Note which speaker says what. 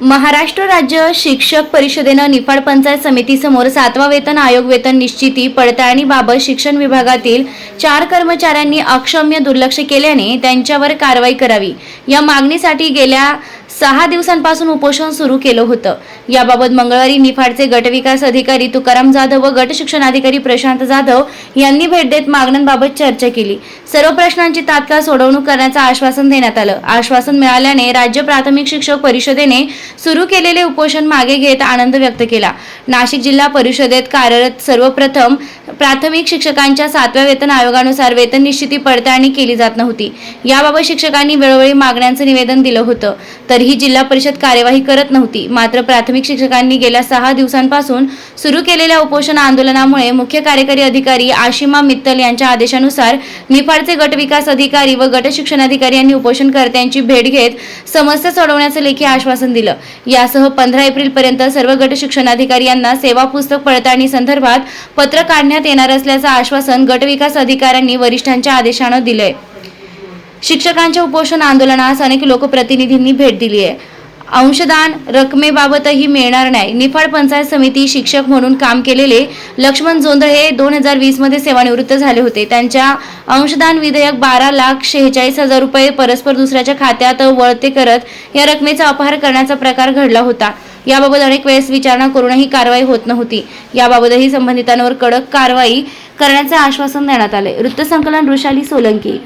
Speaker 1: महाराष्ट्र राज्य शिक्षक परिषदेनं निफाड पंचायत समितीसमोर सातवा वेतन आयोग वेतन निश्चिती पडताळणीबाबत शिक्षण विभागातील चार कर्मचाऱ्यांनी अक्षम्य दुर्लक्ष केल्याने त्यांच्यावर कारवाई करावी. या मागणीसाठी गेल्या सहा दिवसांपासून उपोषण सुरू केलं होतं. याबाबत मंगळवारी निफाडचे गटविकास अधिकारी तुकाराम जाधव व गट शिक्षणाधिकारी प्रशांत जाधव यांनी भेट देत मागण्यांबाबत चर्चा केली. सर्व प्रश्नांची तात्काळ सोडवणूक करण्याचं आश्वासन देण्यात आलं. आश्वासन मिळाल्याने राज्य प्राथमिक शिक्षक परिषदेने सुरू केलेले उपोषण मागे घेत आनंद व्यक्त केला. नाशिक जिल्हा परिषदेत कार्यरत सर्वप्रथम प्राथमिक शिक्षकांच्या सातव्या वेतन आयोगानुसार वेतन निश्चिती पडताळणी केली जात नव्हती. याबाबत शिक्षकांनी वेळोवेळी मागण्यांचं निवेदन दिलं होतं. तरीही जिल्हा परिषद कार्यवाही करत नव्हती. मात्र प्राथमिक शिक्षकांनी गेल्या सहा दिवसांपासून सुरू केलेल्या उपोषण आंदोलनामुळे मुख्य कार्यकारी अधिकारी आशिमा मित्तल यांच्या आदेशानुसार निफाडचे गट विकास अधिकारी व गट शिक्षणाधिकारी यांनी उपोषणकर्त्यांची भेट घेत समस्या सोडवण्याचं लेखी आश्वासन दिलं. यासह पंधरा एप्रिल पर्यंत सर्व गट शिक्षणाधिकारी यांना सेवा पुस्तक पडताळणी संदर्भात पत्र काढण्यात येणार असल्याचं आश्वासन गटविकास अधिकाऱ्यांनी वरिष्ठांच्या आदेशानं दिलंय. शिक्षकांच्या उपोषण आंदोलनास अनेक लोकप्रतिनिधींनी भेट दिली आहे. अंशदान रकमेबाबतही मिळणार नाही. निफाड पंचायत समिती शिक्षक म्हणून काम केलेले लक्ष्मण जोंधळे हे दोन हजार वीसमध्ये सेवानिवृत्त झाले होते. त्यांच्या अंशदान विधेयक बारा लाख शेहेचाळीस हजार रुपये परस्पर दुसऱ्याच्या खात्यात वळते करत या रकमेचा अपहार करण्याचा प्रकार घडला होता. याबाबत अनेक वेळेस विचारणा करूनही कारवाई होत नव्हती. याबाबतही संबंधितांवर कडक कारवाई करण्याचे आश्वासन देण्यात आले वृत्तसंकलन वृषाली सोलंकी.